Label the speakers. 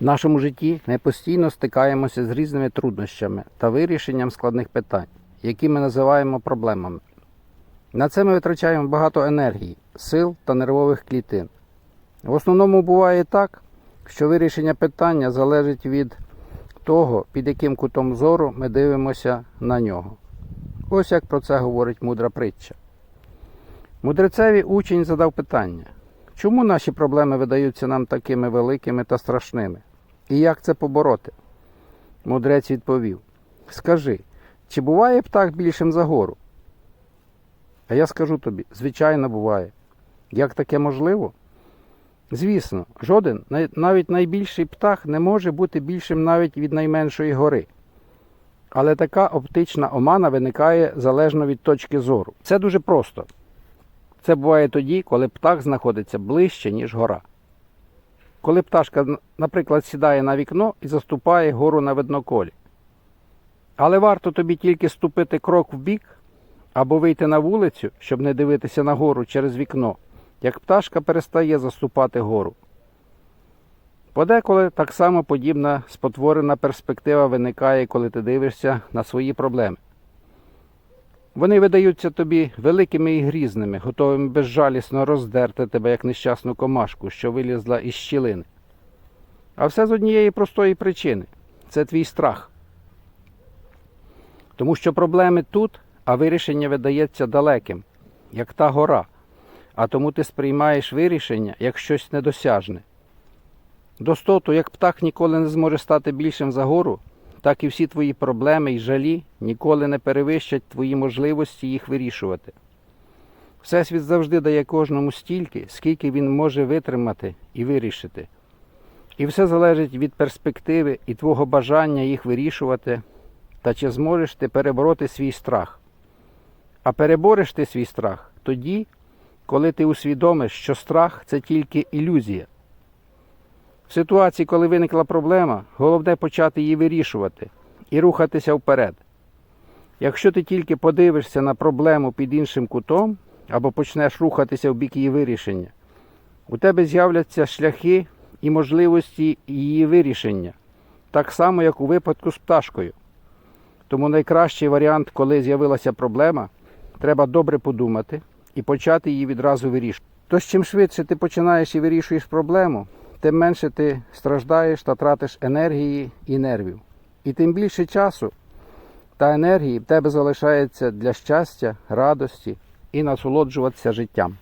Speaker 1: В нашому житті ми постійно стикаємося з різними труднощами та вирішенням складних питань, які ми називаємо проблемами. На це ми витрачаємо багато енергії, сил та нервових клітин. В основному буває так, що вирішення питання залежить від того, під яким кутом зору ми дивимося на нього. Ось як про це говорить мудра притча. Мудрецеві учень задав питання, чому наші проблеми видаються нам такими великими та страшними? І як це побороти? Мудрець відповів: Скажи, чи буває птах більшим за гору? А я скажу тобі, звичайно, буває. Як таке можливо? Звісно, жоден, навіть найбільший птах не може бути більшим навіть від найменшої гори. Але така оптична омана виникає залежно від точки зору. Це дуже просто. Це буває тоді, коли птах знаходиться ближче, ніж гора. Коли пташка, наприклад, сідає на вікно і заступає гору на видноколі. Але варто тобі тільки ступити крок вбік або вийти на вулицю, щоб не дивитися на гору через вікно, як пташка перестає заступати гору. Подеколи так само подібна спотворена перспектива виникає, коли ти дивишся на свої проблеми. Вони видаються тобі великими і грізними, готовими безжалісно роздерти тебе, як нещасну комашку, що вилізла із щілини. А все з однієї простої причини це твій страх. Тому що проблеми тут, а вирішення видається далеким, як та гора, а тому ти сприймаєш вирішення як щось недосяжне. Достоту, як птах ніколи не зможе стати більшим за гору, так і всі твої проблеми і жалі ніколи не перевищать твої можливості їх вирішувати. Всесвіт завжди дає кожному стільки, скільки він може витримати і вирішити. І все залежить від перспективи і твого бажання їх вирішувати, та чи зможеш ти перебороти свій страх. А перебореш ти свій страх тоді, коли ти усвідомиш, що страх це тільки ілюзія. В ситуації, коли виникла проблема, головне почати її вирішувати і рухатися вперед. Якщо ти тільки подивишся на проблему під іншим кутом або почнеш рухатися в бік її вирішення, у тебе з'являться шляхи і можливості її вирішення, так само, як у випадку з пташкою. Тому найкращий варіант, коли з'явилася проблема, треба добре подумати і почати її відразу вирішувати. Тож чим швидше ти починаєш і вирішуєш проблему, тим менше ти страждаєш та тратиш енергії і нервів. І тим більше часу та енергії в тебе залишається для щастя, радості і насолоджуватися життям.